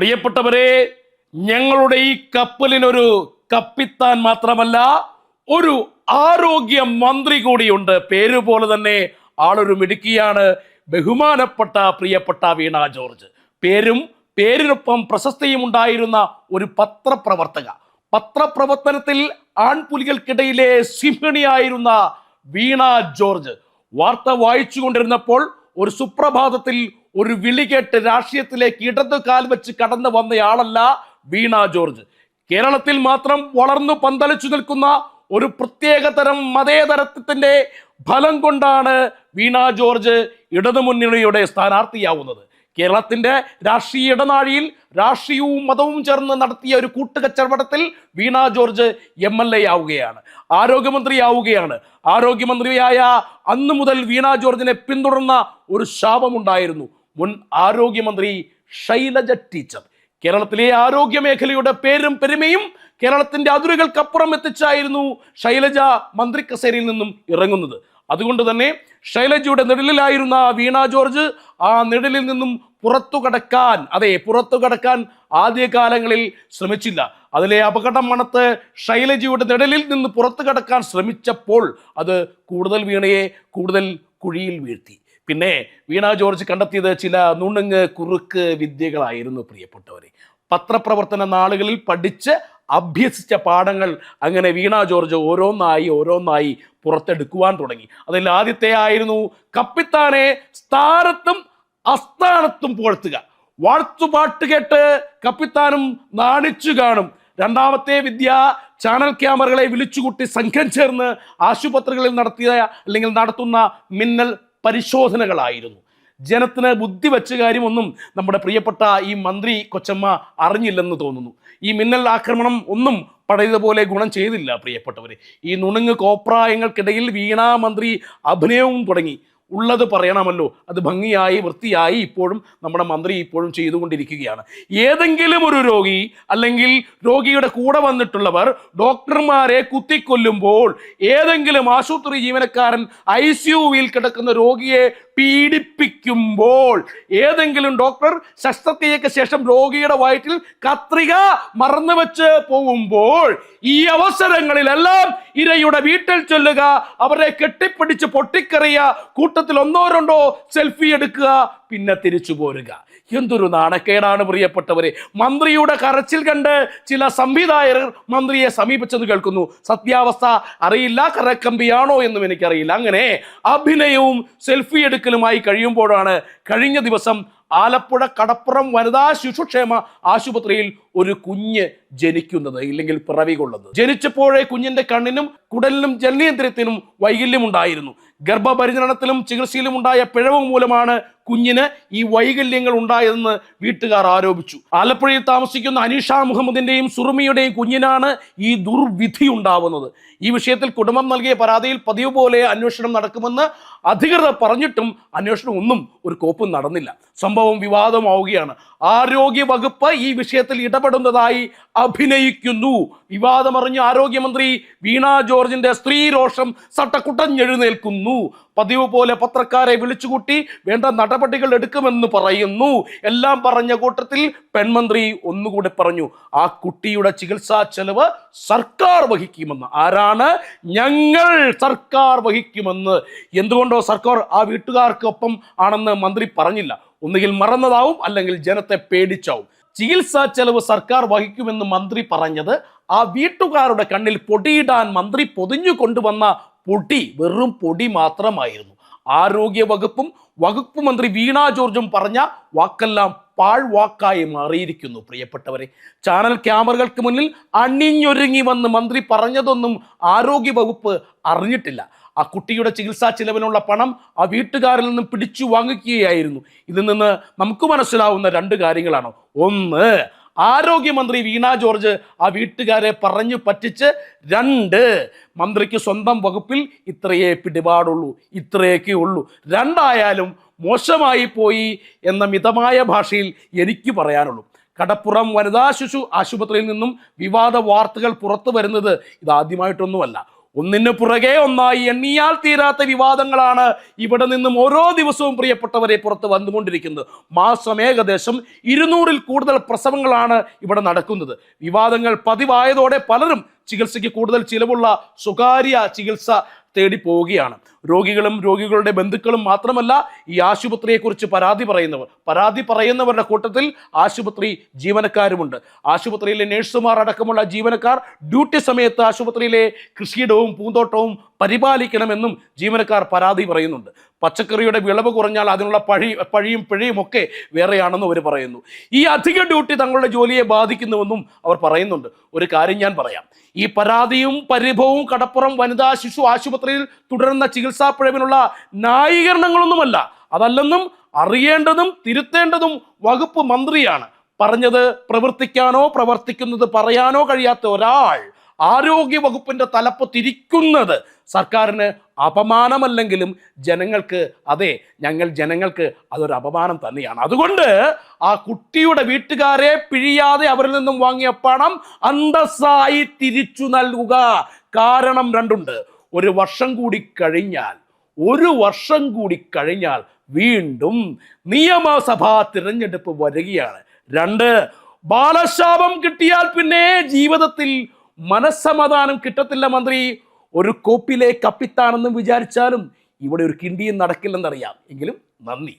പ്രിയപ്പെട്ടവരെ ഞങ്ങളുടെ ഈ കപ്പലിനൊരു കപ്പിത്താൻ മാത്രമല്ല ഒരു ആരോഗ്യ മന്ത്രി കൂടിയുണ്ട്. പേര് പോലെ തന്നെ ആളൊരു മിടുക്കിയാണ് ബഹുമാനപ്പെട്ട പ്രിയപ്പെട്ട വീണ ജോർജ്. പേരും പേരിനൊപ്പം പ്രശസ്തിയും ഉണ്ടായിരുന്ന ഒരു പത്രപ്രവർത്തക. പത്രപ്രവർത്തനത്തിൽ ആൺപുലികൾക്കിടയിലെ സിംഹണിയായിരുന്ന വീണ ജോർജ്. വാർത്ത വായിച്ചു കൊണ്ടിരുന്നപ്പോൾ ഒരു സുപ്രഭാതത്തിൽ ഒരു വിളി കേട്ട് രാഷ്ട്രീയത്തിലേക്ക് ഇടതു കാൽ വെച്ച് കടന്നു വന്നയാളല്ല വീണ ജോർജ്. കേരളത്തിൽ മാത്രം വളർന്നു പന്തലിച്ചു നിൽക്കുന്ന ഒരു പ്രത്യേകതരം മതേതരത്വത്തിന്റെ ഫലം കൊണ്ടാണ് വീണ ജോർജ് ഇടതുമുന്നണിയുടെ സ്ഥാനാർത്ഥിയാവുന്നത്. കേരളത്തിന്റെ രാഷ്ട്രീയ ഇടനാഴിയിൽ രാഷ്ട്രീയവും മതവും ചേർന്ന് നടത്തിയ ഒരു കൂട്ടുകച്ചവടത്തിൽ Veena George M L A ആവുകയാണ്. ആരോഗ്യമന്ത്രിയാവുകയാണ്. ആരോഗ്യമന്ത്രിയായ അന്നു മുതൽ വീണ ജോർജിനെ പിന്തുടർന്ന ഒരു ശാപമുണ്ടായിരുന്നു. മുൻ ആരോഗ്യമന്ത്രി ശൈലജ ടീച്ചർ. കേരളത്തിലെ ആരോഗ്യ മേഖലയുടെ പേരും പെരുമയും കേരളത്തിന്റെ അതിരുകൾക്കപ്പുറം എത്തിച്ചായിരുന്നു ശൈലജ മന്ത്രി കസേരയിൽ നിന്നും ഇറങ്ങുന്നത്. അതുകൊണ്ട് തന്നെ ശൈലജയുടെ നിഴലിലായിരുന്ന വീണ ജോർജ് ആ നിഴലിൽ നിന്നും പുറത്തു കടക്കാൻ അതെ പുറത്തു കടക്കാൻ ആദ്യകാലങ്ങളിൽ ശ്രമിച്ചില്ല. അതിലെ അപകടം മണത്ത് ശൈലജയുടെ നിഴലിൽ നിന്ന് പുറത്തു കടക്കാൻ ശ്രമിച്ചപ്പോൾ അത് കൂടുതൽ വീണയെ കൂടുതൽ കുഴിയിൽ വീഴ്ത്തി. പിന്നെ വീണ ജോർജ് കണ്ടെത്തിയത് ചില നുണുങ്ങ് കുറുക്ക് വിദ്യകളായിരുന്നു പ്രിയപ്പെട്ടവരെ. പത്രപ്രവർത്തന നാളുകളിൽ പഠിച്ച് അഭ്യസിച്ച പാഠങ്ങൾ അങ്ങനെ വീണ ജോർജ് ഓരോന്നായി ഓരോന്നായി പുറത്തെടുക്കുവാൻ തുടങ്ങി. അതിൽ ആദ്യത്തെ ആയിരുന്നു കപ്പിത്താനെ സ്ഥാനത്തും അസ്ഥാനത്തും പുകഴ്ത്തുക. വാഴ്ത്തുപാട്ട് കേട്ട് കപ്പിത്താനും നാണിച്ചു കാണും. രണ്ടാമത്തെ വിദ്യ ചാനൽ ക്യാമറകളെ വിളിച്ചുകൂട്ടി സംഘം ചേർന്ന് ആശുപത്രികളിൽ നടത്തിയ അല്ലെങ്കിൽ നടത്തുന്ന മിന്നൽ പരിശോധനകളായിരുന്നു. ജനത്തിന് ബുദ്ധി വെച്ച കാര്യമൊന്നും നമ്മുടെ പ്രിയപ്പെട്ട ഈ മന്ത്രി കൊച്ചമ്മ അറിഞ്ഞില്ലെന്ന് തോന്നുന്നു. ഈ മിന്നൽ ആക്രമണം ഒന്നും പഴയതുപോലെ ഗുണം ചെയ്തില്ല പ്രിയപ്പെട്ടവരെ. ഈ നുണുങ്ങ് കോപ്രായങ്ങൾക്കിടയിൽ വീണാ മന്ത്രി അഭിനയവും തുടങ്ങി. ഉള്ളത് പറയണമല്ലോ. അത് ഭംഗിയായി വൃത്തിയായി ഇപ്പോഴും നമ്മുടെ മന്ത്രി ഇപ്പോഴും ചെയ്തുകൊണ്ടിരിക്കുകയാണ്. ഏതെങ്കിലും ഒരു രോഗി അല്ലെങ്കിൽ രോഗിയുടെ കൂടെ വന്നിട്ടുള്ളവർ ഡോക്ടർമാരെ കുത്തിക്കൊല്ലുമ്പോൾ ഏതെങ്കിലും ആശുപത്രി ജീവനക്കാരൻ ഐ സിയുവിൽ കിടക്കുന്ന രോഗിയെ പീഡിപ്പിക്കുമ്പോൾ ഏതെങ്കിലും ഡോക്ടർ ശസ്ത്രക്രിയക്ക് ശേഷം രോഗിയുടെ വയറ്റിൽ കത്രിക മറന്നു വെച്ച് പോകുമ്പോൾ ഈ അവസരങ്ങളിലെല്ലാം ഇരയുടെ വീട്ടിൽ ചൊല്ലുക അവരെ കെട്ടിപ്പിടിച്ച് പൊട്ടിക്കറിയ കൂട്ടത്തിൽ ഒന്നോ രണ്ടോ സെൽഫി എടുക്കുക പിന്നെ തിരിച്ചു പോരുക. എന്തൊരു നാണക്കേടാണ് പ്രിയപ്പെട്ടവരെ. മന്ത്രിയുടെ കരച്ചിൽ കണ്ട് ചില സംവിധായകർ മന്ത്രിയെ സമീപിച്ചെന്ന് കേൾക്കുന്നു. സത്യാവസ്ഥ അറിയില്ല കറക്കമ്പിയാണോ എന്നും എനിക്കറിയില്ല. അങ്ങനെ അഭിനയവും സെൽഫി എടുക്കലുമായി കഴിയുമ്പോഴാണ് കഴിഞ്ഞ ദിവസം ആലപ്പുഴ കടപ്പുറം വനിതാ ശിശുക്ഷേമ ആശുപത്രിയിൽ ഒരു കുഞ്ഞ് ജനിക്കുന്നത് ഇല്ലെങ്കിൽ പിറവി കൊള്ളുന്നത്. ജനിച്ചപ്പോഴേ കുഞ്ഞിന്റെ കണ്ണിനും കുടലിനും ജനനേന്ദ്രിയത്തിനും വൈകല്യമുണ്ടായിരുന്നു. ഗർഭപരിചരണത്തിലും ചികിത്സയിലും ഉണ്ടായ പിഴവ് മൂലമാണ് കുഞ്ഞിന് ഈ വൈകല്യങ്ങൾ ഉണ്ടായതെന്ന് വീട്ടുകാർ ആരോപിച്ചു. ആലപ്പുഴയിൽ താമസിക്കുന്ന അനീഷ മുഹമ്മദിന്റെയും സുറുമിയുടെയും കുഞ്ഞിനാണ് ഈ ദുർവിധി ഉണ്ടാവുന്നത്. ഈ വിഷയത്തിൽ കുടുംബം നൽകിയ പരാതിയിൽ പതിവ് പോലെ അന്വേഷണം നടക്കുമെന്ന് അധികൃതർ പറഞ്ഞിട്ടും അന്വേഷണം ഒന്നും ഒരു കോപ്പും നടന്നില്ല. സംഭവം വിവാദമാവുകയാണ്. ആരോഗ്യ വകുപ്പ് ഈ വിഷയത്തിൽ ഇടപെടുന്നതായി അഭിനയിക്കുന്നു. വിവാദമറിഞ്ഞ ആരോഗ്യമന്ത്രി വീണ ജോർജിന്റെ സ്ത്രീ രോഷം സട്ടക്കുട്ടഞ്ഞെഴുന്നേൽക്കുന്നു പതിവ് പോലെ പത്രക്കാരെ വിളിച്ചുകൂട്ടി വേണ്ട നടപടികൾ എടുക്കുമെന്ന് പറയുന്നു. എല്ലാം പറഞ്ഞ കൂട്ടത്തിൽ പെൺമന്ത്രി ഒന്നുകൂടി പറഞ്ഞു ആ കുട്ടിയുടെ ചികിത്സാ ചെലവ് സർക്കാർ വഹിക്കുമെന്ന്. ആരാണ്? ഞങ്ങൾ സർക്കാർ വഹിക്കുമെന്ന്. എന്തുകൊണ്ടോ സർക്കാർ? ആ വീട്ടുകാർക്കൊപ്പം ആണെന്ന് മന്ത്രി പറഞ്ഞില്ല. ഒന്നുകിൽ മറന്നതാവും അല്ലെങ്കിൽ ജനത്തെ പേടിച്ചാവും. ചികിത്സാ ചെലവ് സർക്കാർ വഹിക്കുമെന്ന് മന്ത്രി പറഞ്ഞത് ആ വീട്ടുകാരുടെ കണ്ണിൽ പൊടിയിടാൻ മന്ത്രി പൊതിഞ്ഞു കൊണ്ടുവന്ന പൊടി വെറും പൊടി മാത്രമായിരുന്നു. ആരോഗ്യ വകുപ്പും വകുപ്പ് മന്ത്രി വീണ ജോർജും പറഞ്ഞ വാക്കെല്ലാം പാഴ്വാക്കായി മാറിയിരിക്കുന്നു പ്രിയപ്പെട്ടവരെ. ചാനൽ ക്യാമറകൾക്ക് മുന്നിൽ അണിഞ്ഞൊരുങ്ങി വന്ന് മന്ത്രി പറഞ്ഞതൊന്നും ആരോഗ്യ വകുപ്പ് അറിഞ്ഞിട്ടില്ല. ആ കുട്ടിയുടെ ചികിത്സാ ചിലവിനുള്ള പണം ആ വീട്ടുകാരിൽ നിന്നും പിടിച്ചു വാങ്ങിക്കുകയായിരുന്നു. ഇതിൽ നിന്ന് നമുക്ക് മനസ്സിലാവുന്ന രണ്ട് കാര്യങ്ങളാണ്. ഒന്ന് ആരോഗ്യമന്ത്രി വീണ ജോർജ് ആ വീട്ടുകാരെ പറഞ്ഞു പറ്റിച്ച് രണ്ട് മന്ത്രിക്ക് സ്വന്തം വകുപ്പിൽ ഇത്രയേ പിടിപാടുള്ളൂ ഇത്രയൊക്കെ ഉള്ളൂ. രണ്ടായാലും മോശമായി പോയി എന്ന മിതമായ ഭാഷയിൽ എനിക്ക് പറയാനുള്ളൂ. കടപ്പുറം വനിതാ ശിശു ആശുപത്രിയിൽ നിന്നും വിവാദ വാർത്തകൾ പുറത്തു വരുന്നത് ഇതാദ്യമായിട്ടൊന്നുമല്ല. ഒന്നിന് പുറകെ ഒന്നായി എണ്ണിയാൽ തീരാത്ത വിവാദങ്ങളാണ് ഇവിടെ നിന്നും ഓരോ ദിവസവും പ്രിയപ്പെട്ടവരെ പുറത്ത് വന്നുകൊണ്ടിരിക്കുന്നത്. മാസം ഏകദേശം ഇരുന്നൂറിൽ കൂടുതൽ പ്രസവങ്ങളാണ് ഇവിടെ നടക്കുന്നത്. വിവാദങ്ങൾ പതിവായതോടെ പലരും ചികിത്സയ്ക്ക് കൂടുതൽ ചിലവുള്ള സ്വകാര്യ ചികിത്സ തേടി പോവുകയാണ്. രോഗികളും രോഗികളുടെ ബന്ധുക്കളും മാത്രമല്ല ഈ ആശുപത്രിയെക്കുറിച്ച് പരാതി പറയുന്നവർ പരാതി പറയുന്നവരുടെ കൂട്ടത്തിൽ ആശുപത്രി ജീവനക്കാരുമുണ്ട്. ആശുപത്രിയിലെ നഴ്സുമാർ അടക്കമുള്ള ജീവനക്കാർ ഡ്യൂട്ടി സമയത്ത് ആശുപത്രിയിലെ കൃഷിയിടവും പൂന്തോട്ടവും പരിപാലിക്കണമെന്നും ജീവനക്കാർ പരാതി പറയുന്നുണ്ട്. പച്ചക്കറിയുടെ വിളവ് കുറഞ്ഞാൽ അതിനുള്ള പഴി പഴിയും പിഴയും ഒക്കെ വേറെയാണെന്ന് അവർ പറയുന്നു. ഈ അധിക ഡ്യൂട്ടി തങ്ങളുടെ ജോലിയെ ബാധിക്കുന്നുവെന്നും അവർ പറയുന്നുണ്ട്. ഒരു കാര്യം ഞാൻ പറയാം. ഈ പരാതിയും പരിഭവവും കടപ്പുറം വനിതാ ശിശു ആശുപത്രിയിൽ തുടരുന്ന ചികിത്സാ പിഴവിനുള്ള ന്യായീകരണങ്ങളൊന്നുമല്ല. അതല്ലെന്നും അറിയേണ്ടതും തിരുത്തേണ്ടതും വകുപ്പ് മന്ത്രിയാണ്. പറഞ്ഞത് പ്രവർത്തിക്കാനോ പ്രവർത്തിക്കുന്നത് പറയാനോ കഴിയാത്ത ഒരാൾ ആരോഗ്യ വകുപ്പിന്റെ തലപ്പ് തിരിക്കുന്നത് സർക്കാരിന് അപമാനമല്ലെങ്കിലും ജനങ്ങൾക്ക് അതെ ഞങ്ങൾ ജനങ്ങൾക്ക് അതൊരു അപമാനം തന്നെയാണ്. അതുകൊണ്ട് ആ കുട്ടിയുടെ വീട്ടുകാരെ പിഴിയാതെ അവരിൽ നിന്നും വാങ്ങിയ പണം അന്തസ്സായി തിരിച്ചു നൽകുക കാരണം രണ്ടുണ്ട്. ഒരു വർഷം കൂടി കഴിഞ്ഞാൽ ഒരു വർഷം കൂടി കഴിഞ്ഞാൽ വീണ്ടും നിയമസഭാ തിരഞ്ഞെടുപ്പ് വരികയാണ്. രണ്ട് ബാലശാപം കിട്ടിയാൽ പിന്നെ ജീവിതത്തിൽ മനസ്സമാധാനം കിട്ടത്തില്ല മന്ത്രി. ഒരു കോപ്പിലെ കപ്പിത്താണെന്നും വിചാരിച്ചാലും ഇവിടെ ഒരു കിണ്ടിയും നടക്കില്ലെന്നറിയാം. എങ്കിലും നന്ദി.